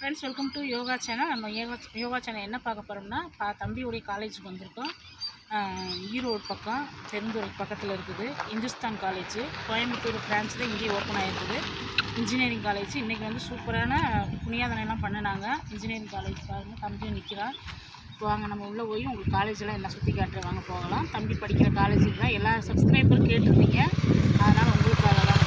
Friends welcome to yoga channel நம்ம yoga yoga channel என்ன பார்க்க போகிறோம்னா பா தம்பியுடைய காலேஜுக்கு வந்திருக்கோம். ஈரோடு பக்கம் பெருந்துறை பக்கத்தில் இருக்குது. இந்துஸ்தான் காலேஜ் கோயம்புத்தூர் பிரான்ச்சில் இங்கேயே ஓப்பன் ஆகிருக்குது இன்ஜினியரிங் காலேஜ் இன்றைக்கி வந்து சூப்பரான புனியாதனைலாம் பண்ணினாங்க. இன்ஜினியரிங் காலேஜ் பாருங்கள் தம்பியும் நிற்கிறான் வாங்க நம்ம உள்ளே போய் உங்களுக்கு காலேஜெலாம் எல்லாம் சுற்றி காட்டுற வாங்க போகலாம். தம்பி படிக்கிற காலேஜுக்கு தான் எல்லா சப்ஸ்கிரைபரும் கேட்டிருந்தீங்க. அதனால் உங்களுக்காக தான்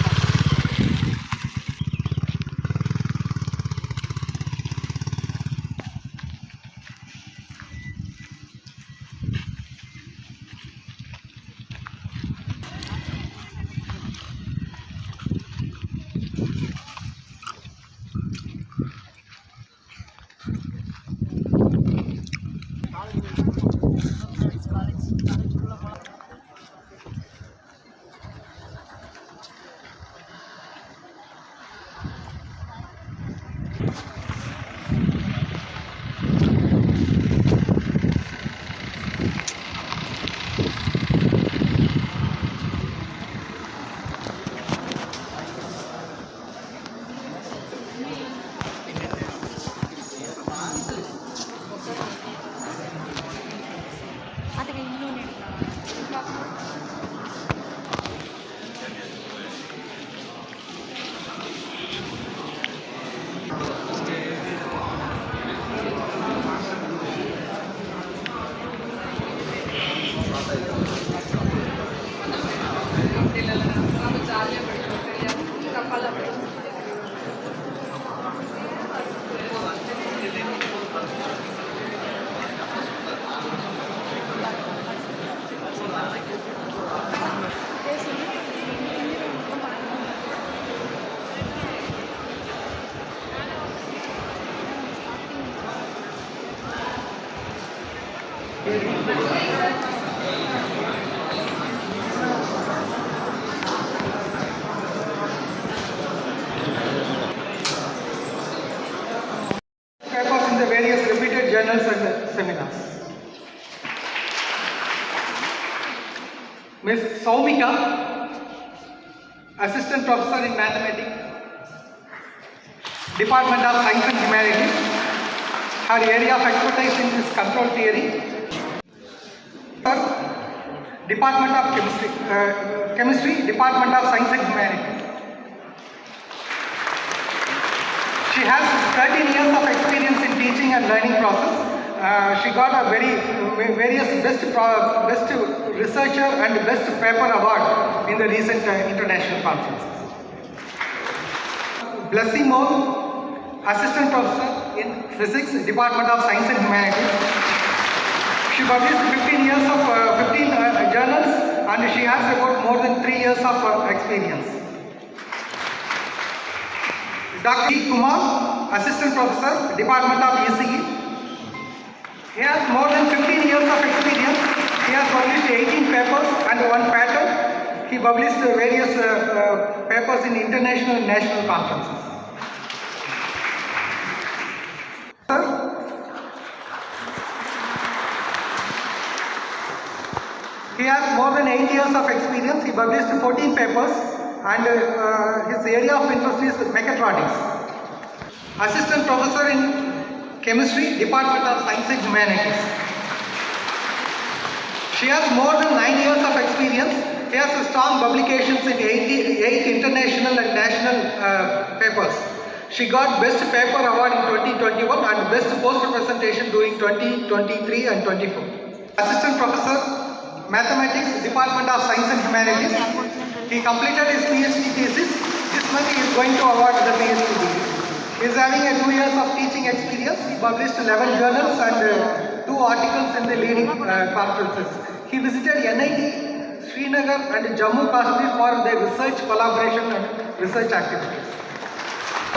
Ms. Saumika, Assistant Professor in Mathematics, Department of Science and Humanities. Her area of expertise in is control theory. Department of Chemistry, uh, Chemistry, Department of Science and Humanities. She has 13 years of experience in teaching and learning process. Uh, she got a very various best best researcher and best paper award in the recent uh, international conferences. Blessing Moore, assistant professor in physics, Department of Science and Humanities. She published 15 years of uh, 15 uh, journals and she has about more than three years of uh, experience. Dr. Kumar, Assistant Professor, Department of ECE. He has more than 15 years of experience. He has published 18 papers and one patent. He published uh, various uh, uh, papers in international and national conferences. He has more than 8 years of experience. He published 14 papers and uh, his area of interest is mechatronics. Assistant professor in chemistry, Department of Science and Humanities. She has more than 9 years of experience. She has strong publications in 80, 8 international and national uh, papers. She got Best Paper Award in 2021 and Best Poster Presentation during 2023 and 24. Assistant Professor, Mathematics, Department of Science and Humanities. He completed his PhD thesis. This month he is going to award the PhD degree. He is having a two years of teaching experience. He published 11 journals and uh, two articles in the leading uh, conferences. He visited NIT, Srinagar and Jammu Kashmir for their research collaboration and research activities.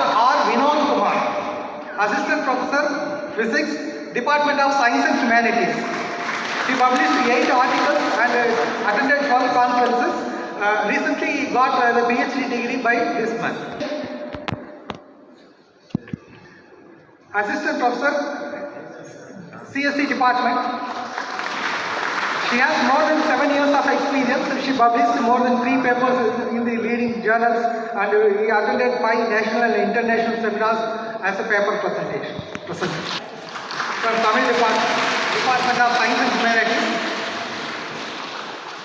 R. Vinod Kumar, Assistant Professor, Physics, Department of Science and Humanities. He published eight articles and uh, attended 12 conferences. Uh, recently, he got uh, the PhD degree by this month. Assistant Professor, CSC Department. She has more than seven years of experience. She published more than three papers in the leading journals and attended five national and international seminars as a paper presentation. presented. From Tamil Department, Department of Science and Humanities.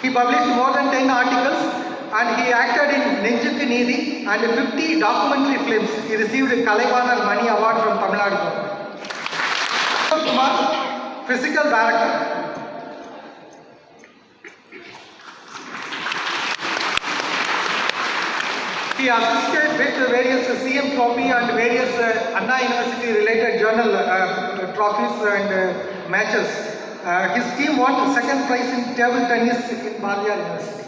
He published more than 10 articles and he acted in Nenjukku Needi and 50 documentary films. He received a Kalaivanar Money Award from Tamil Nadu. Kumar, physical director. He assisted with various CM trophy and various uh, Anna University related journal uh, trophies and uh, matches. Uh, his team won second prize in table tennis in Balliya University.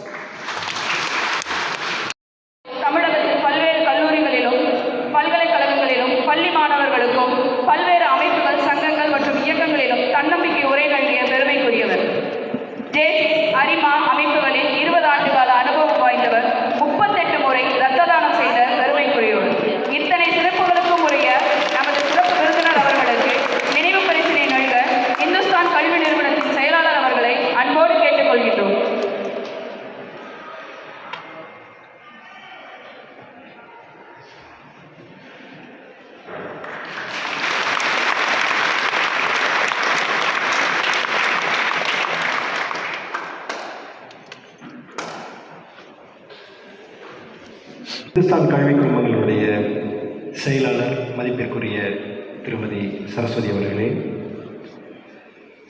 மதிப்பிற்குரிய திருமதி சரஸ்வதி அவர்களே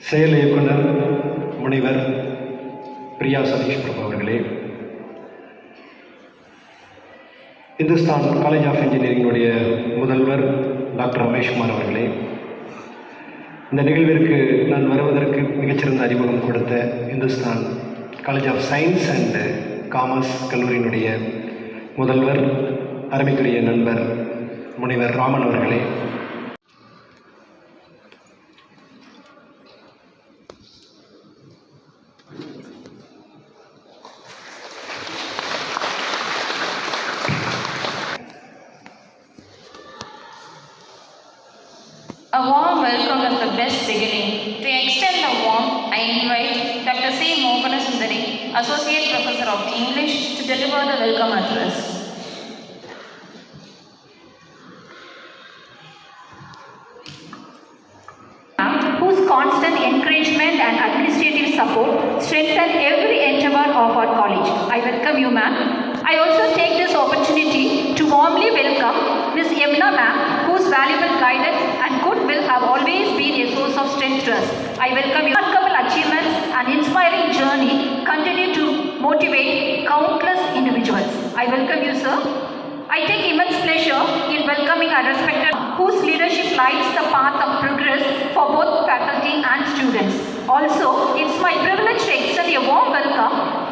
செயல் இயக்குனர் முனைவர் பிரியா சதீஷ் பிரபு அவர்களே Hindustan college of இன்ஜினியரிங்கினுடைய முதல்வர் doctor Rameshkumar அவர்களே இந்த நிகழ்விற்கு நான் வருவதற்கு மிகச்சிறந்த அறிமுகம் கொடுத்த Hindustan college of science and commerce கல்லூரியினுடைய முதல்வர் அருமைக்குரிய நண்பர் முனைவர் ராமன் அவர்களே A warm welcome is the best beginning. To extend the warm, I invite Dr. C. Mohanasundari, Associate Professor of English, to deliver the welcome address. Encouragement and administrative support strengthen every endeavor of our college. I welcome you, ma'am. I also take this opportunity to warmly welcome Ms. Yamuna, ma'am, whose valuable guidance and goodwill have always been a source of strength to us. I welcome your remarkable achievements and inspiring journey continue to motivate countless individuals. I welcome you, sir. I take immense pleasure in welcoming our respected whose leadership lights the path of progress for both faculty and students. Also, it's my privilege to extend a warm welcome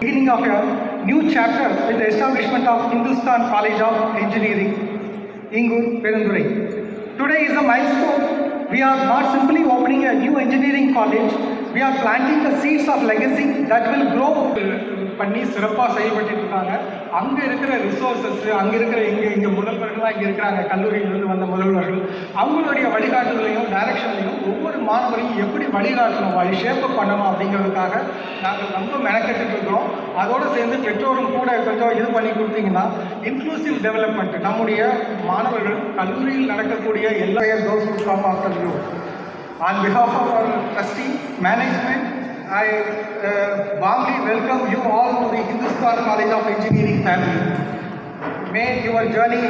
Beginning of a new chapter with the establishment of Hindustan College of Engineering, Ingur, Perundurai. Today is a milestone. We are not simply opening a new engineering college, we are planting the seeds of legacy that will grow பண்ணி சிறப்பாக செயல்பட்டு இருக்காங்க. அங்கே இருக்கிற resources அங்கே இருக்கிற இங்கே இங்கே முதல்வர்களாக இங்கே இருக்கிறாங்க. கல்லூரியிலிருந்து வந்த முதல்வர்கள். அவங்களுடைய வழிகாட்டுதலையும் டைரக்ஷன்லையும் ஒவ்வொரு மாணவரையும் எப்படி வழிகாட்டணும் வழி ஷேப்பப் பண்ணணும் அப்படிங்கிறதுக்காக நாங்கள் ரொம்ப மெனக்கெட்டு இருக்கிறோம். அதோடு சேர்ந்து பெற்றோரும் கூட கொஞ்சம் இது பண்ணி கொடுத்தீங்கன்னா இன்க்ளூசிவ் டெவலப்மெண்ட் நம்முடைய மாணவர்கள் கல்லூரியில் நடக்கக்கூடிய எல்லா தோசம் from after On behalf of our trustee, management, I uh, warmly welcome you all to the Hindustan College of Engineering family. May your journey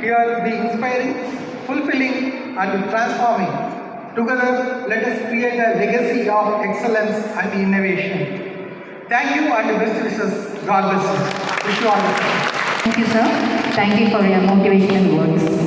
here be inspiring, fulfilling and transforming. Together, let us create a legacy of excellence and innovation. Thank you and best wishes. God bless you. Wish you all the best. Thank you, sir. Thank you for your motivational words.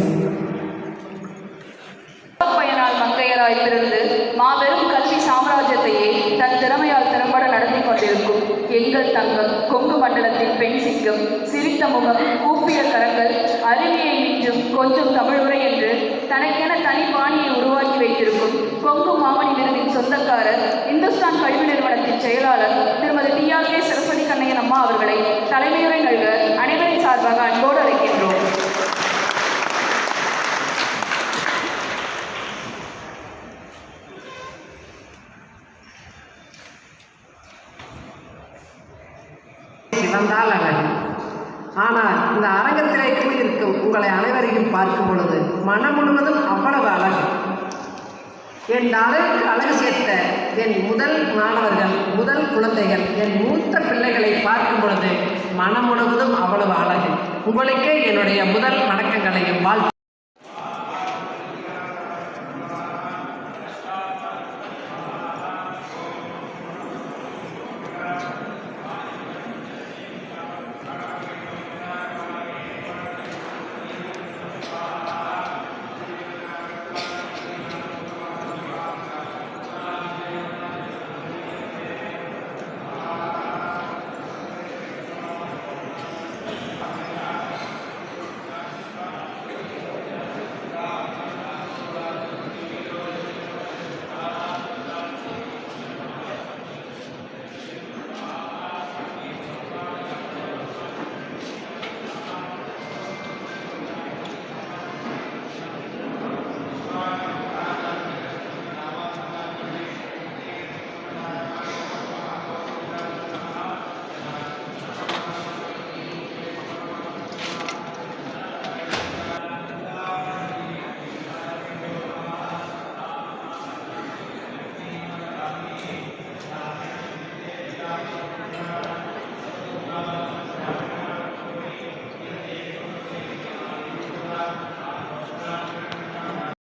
பயனால் பிறந்து மாபெரும் கல்வி சாம்ராஜ்யத்தையே தன் திறமையால் திறம்பட நடத்தி கொண்டிருக்கும் எங்கள் தங்கம் கொங்கு மண்டலத்தின் பெண் சிங்கம் சிரித்த முகம் கூப்பிய கரங்கள் அறிவியை மிஞ்சும் கொஞ்சம் தமிழ் உரை என்று தனக்கென தனி பாணியை உருவாக்கி வைத்திருக்கும் கொங்கு மாமணி விருதின் சொந்தக்காரர் இந்துஸ்தான் கல்வி நிறுவனத்தின் செயலாளர் திருமதி T R K Saraswathi Kannaiyan அம்மா அவர்களை தலைமையுரை நல்க அனைவரின் சார்பாக அன்போடு அழைக்கின்றோம். வந்தால் அழகு. ஆனால் இந்த அரங்கத்திலே கூடியிருக்கும் உங்களை அனைவரையும் பார்க்கும் பொழுது மனம் முழுவதும் அவ்வளவு அழகு. என் அழகுக்கு அழகு சேர்த்த என் முதல் மாணவர்கள் முதல் குழந்தைகள் என் மூத்த பிள்ளைகளை பார்க்கும் பொழுது மனம் முழுவதும் அவ்வளவு அழகு. உங்களுக்கே என்னுடைய முதல் வணக்கங்களையும் வாழ்த்து